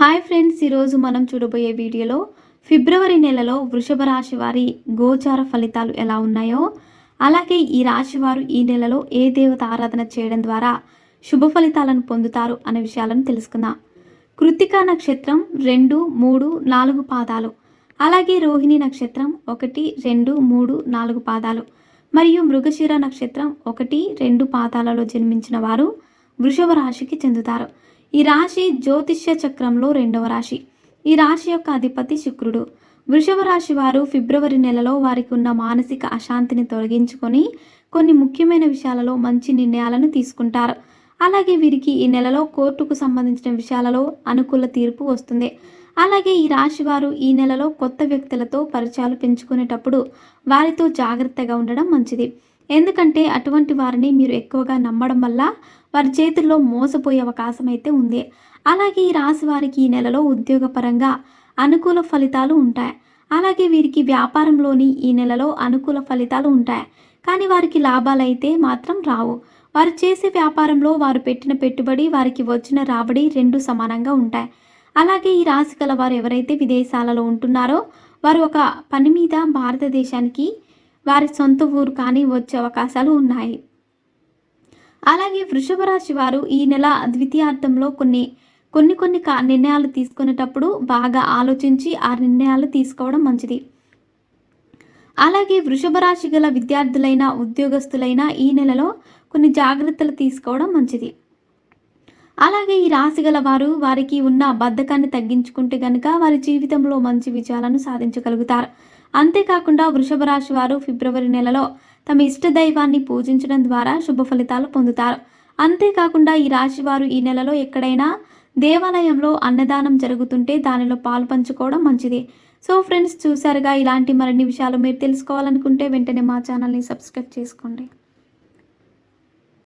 Hi friends ఈరోజు మనం చూడబోయే వీడియోలో ఫిబ్రవరి నెలలో వృషభ రాశి వారి గోచార ఫలితాలు ఎలా ఉన్నాయో అలాగే ఈ రాశి వారు ఈ నెలలో ఏ దేవత ఆరాధన చేయడం ద్వారా శుభ ఫలితాలను పొందుతారు అనే విషయాలను తెలుసుకుందాం. కృత్తికా నక్షత్రం రెండు మూడు నాలుగు పాదాలు అలాగే రోహిణి నక్షత్రం ఒకటి రెండు మూడు నాలుగు పాదాలు మరియు మృగశిర నక్షత్రం ఒకటి రెండు పాదాలలో జన్మించిన వారు వృషభ రాశికి చెందుతారు. ఈ రాశి జ్యోతిష్య చక్రంలో రెండవ రాశి. ఈ రాశి యొక్క అధిపతి శుక్రుడు. వృషభ రాశి వారు ఫిబ్రవరి నెలలో వారికి ఉన్న మానసిక అశాంతిని తొలగించుకొని కొన్ని ముఖ్యమైన విషయాలలో మంచి నిర్ణయాలను తీసుకుంటారు. అలాగే వీరికి ఈ నెలలో కోర్టుకు సంబంధించిన విషయాలలో అనుకూల తీర్పు వస్తుంది. అలాగే ఈ రాశి వారు ఈ నెలలో కొత్త వ్యక్తులతో పరిచయాలు పెంచుకునేటప్పుడు వారితో జాగ్రత్తగా ఉండడం మంచిది. ఎందుకంటే అటువంటి వారిని మీరు ఎక్కువగా నమ్మడం వల్ల వారి చేతుల్లో మోసపోయే అవకాశం అయితే ఉంది. అలాగే ఈ రాశి వారికి ఈ నెలలో ఉద్యోగపరంగా అనుకూల ఫలితాలు ఉంటాయి. అలాగే వీరికి వ్యాపారంలోని ఈ నెలలో అనుకూల ఫలితాలు ఉంటాయి. కానీ వారికి లాభాలు అయితే మాత్రం రావు. వారు చేసే వ్యాపారంలో వారు పెట్టిన పెట్టుబడి వారికి వచ్చిన రాబడి రెండు సమానంగా ఉంటాయి. అలాగే ఈ రాశి గల వారు ఎవరైతే విదేశాలలో ఉంటున్నారో వారు ఒక పని మీద భారతదేశానికి వారి సొంత ఊరు కానీ వచ్చే అవకాశాలు ఉన్నాయి. అలాగే వృషభ రాశి వారు ఈ నెల ద్వితీయార్థంలో కొన్ని కొన్ని కొన్ని నిర్ణయాలు తీసుకునేటప్పుడు బాగా ఆలోచించి ఆ నిర్ణయాలు తీసుకోవడం మంచిది. అలాగే వృషభ రాశి గల విద్యార్థులైన ఉద్యోగస్తులైన ఈ నెలలో కొన్ని జాగ్రత్తలు తీసుకోవడం మంచిది. అలాగే ఈ రాశి గల వారు వారికి ఉన్న బద్ధకాన్ని తగ్గించుకుంటే కనుక వారి జీవితంలో మంచి విజయాలను సాధించగలుగుతారు. అంతేకాకుండా వృషభ రాశి వారు ఫిబ్రవరి నెలలో తమ ఇష్ట దైవాన్ని పూజించడం ద్వారా శుభ ఫలితాలు పొందుతారు. అంతేకాకుండా ఈ రాశి వారు ఈ నెలలో ఎక్కడైనా దేవాలయంలో అన్నదానం జరుగుతుంటే దానిలో పాలు పంచుకోవడం మంచిది. సో ఫ్రెండ్స్ చూసారుగా ఇలాంటి మరిన్ని విషయాలు మీరు తెలుసుకోవాలనుకుంటే వెంటనే మా ఛానల్ని సబ్స్క్రైబ్ చేసుకోండి.